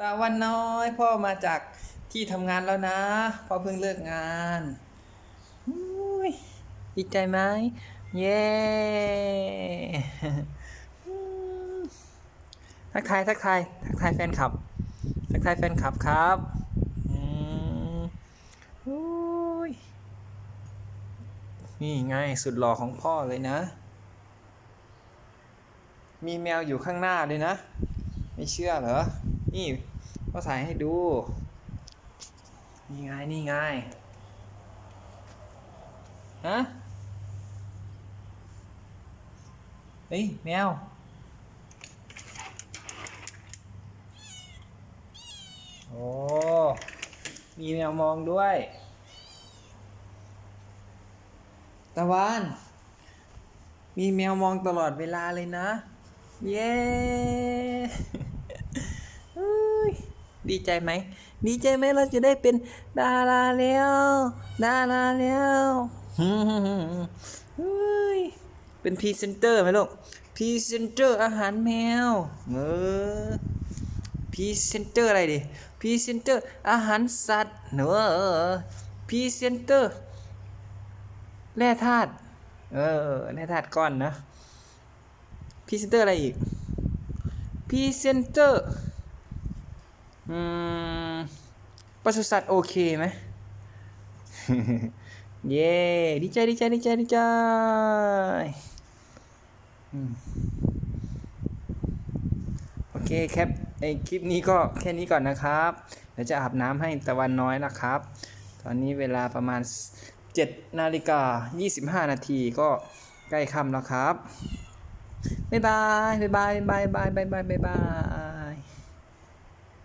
ตาวันน้อยพ่อมาจากที่ทำงานแล้วนะพ่อเพิ่งเลิกงานอุ๊ยดีใจไหมเย้ทักทายทักทายทักทายแฟนคลับ ทักทายแฟนคลับครับอืมอุ๊ยนี่ไงสุดหล่อของพ่อเลยนะ มีแมวอยู่ข้างหน้าเลยนะ ไม่เชื่อเหรอ นี่ก็ถ่ายให้ดู นี่ไง นี่ไง ฮะ เฮ้ย แมว โอ้ มีแมวมองด้วย ตะวัน มีแมวมองตลอดเวลาเลยนะ เย้ ดีใจไหม ดีใจไหมเราจะได้เป็นดาราแล้วดาราแล้วเฮ้ยเป็นพรีเซนเตอร์ไหมลูกพรีเซนเตอร์อาหารแมวเออพรีเซนเตอร์อะไรดิพรีเซนเตอร์อาหารสัตว์เนอะพรีเซนเตอร์แร่ธาตุเออแร่ธาตุก้อนนะพรีเซนเตอร์อะไรอีกพรีเซนเตอร์ อืมปศุสัตว์โอเคไหม เย้ดีใจดีใจดีใจดีใจอืมโอเคครับไอคลิปนี้ก็แค่นี้ก่อนนะครับ เดี๋ยวจะอาบน้ำให้ตะวันน้อยนะครับ ตอนนี้เวลาประมาณ 7 นาฬิกา 25 นาทีก็ใกล้ค่ำแล้วครับ บ๊ายบาย บ๊ายบาย บ๊ายบาย บ๊ายบาย บ๊ายบาย